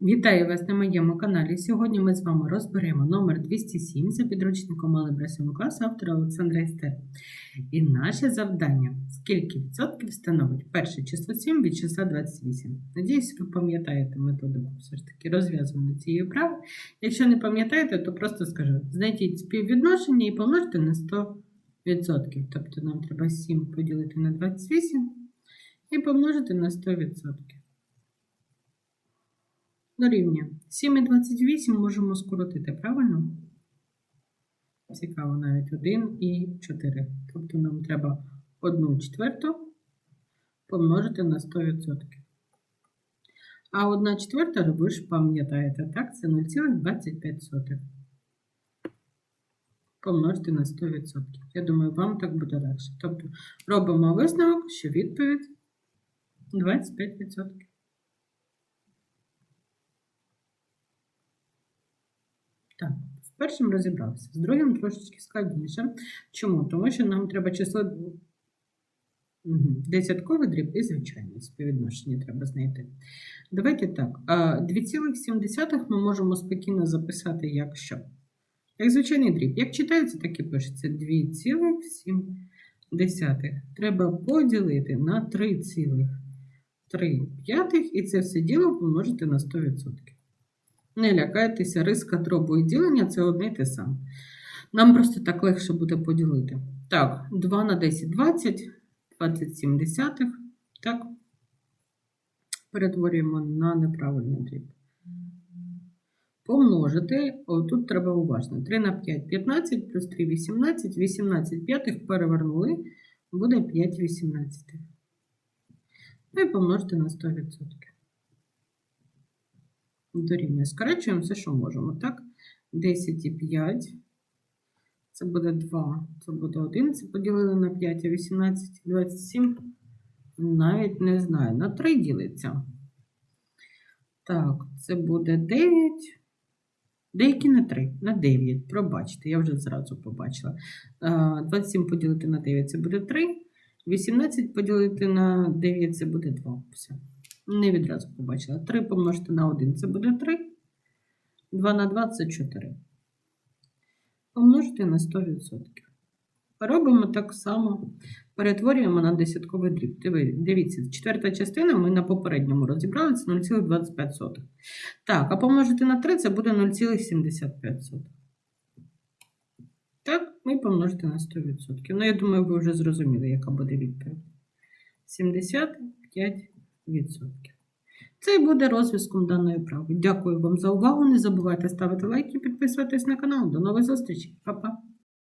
Вітаю вас на моєму каналі. Сьогодні ми з вами розберемо номер 207 за підручником Алебра 7 класу автора Олександра Естер. І наше завдання скільки відсотків становить перше число 7 від числа 28. Надіюсь, ви пам'ятаєте методику все ж таки розв'язування цієї вправи. Якщо не пам'ятаєте, то просто скажу: знайдіть співвідношення і помножте на 100%. Тобто нам треба 7 поділити на 28 і помножити на 100%. Дорівнює. 7 і 28 можемо скоротити, правильно? Цікаво навіть 1 і 4. Тобто нам треба 1 четверту помножити на 100%. А 1 четверта, ви ж пам'ятаєте, так? Це 0,25. Помножити на 100%. Я думаю, вам так буде легше. Тобто робимо висновок, що відповідь 25%. Так, з першим розібралися. З другим трошечки складніше. Чому? Тому що нам треба число десятковий дріб і звичайне співвідношення треба знайти. Давайте так. 2,7 ми можемо спокійно записати як що? Як звичайний дріб. Як читається, так і пишеться 2,7. Треба поділити на 3,3 і це все діло помножити на 100%. Не лякайтеся, риска дробу і ділення це одне й те саме. Нам просто так легше буде поділити. Так, 2 на 10 20, 27 десятих. Так. Перетворюємо на неправильний дріб. Помножити, о, тут треба уважно. 3 на 5 15, плюс 3 18, 18 п'ятих перевернули, буде 5 18. Ну і помножити на 100% дорівнює. Скорочуємо все, що можемо. Так, 10 і 5. Це буде 2, це буде 1. Це поділили на 5, а 18 і 27. Навіть не знаю. На 3 ділиться. Так, це буде 9. Деякі на 3, на 9. Пробачте, я вже зразу побачила. 27 поділити на 9 це буде 3. 18 поділити на 9 це буде 2. Все. Не відразу побачила. 3 помножити на 1 це буде 3. 2 на 2 це 4. Помножити на 100%. Робимо так само. Перетворюємо на десятковий дріб. Дивіться, четверта частина ми на попередньому розібрали, це 0,25. Так, а помножити на 3 це буде 0,75. Так, і помножити на 100%. Ну, я думаю, ви вже зрозуміли, яка буде відповідь. 75 відсотків. Це буде розв'язком даної вправи. Дякую вам за увагу. Не забувайте ставити лайки підписуватись на канал. До нових зустрічей. Па-па!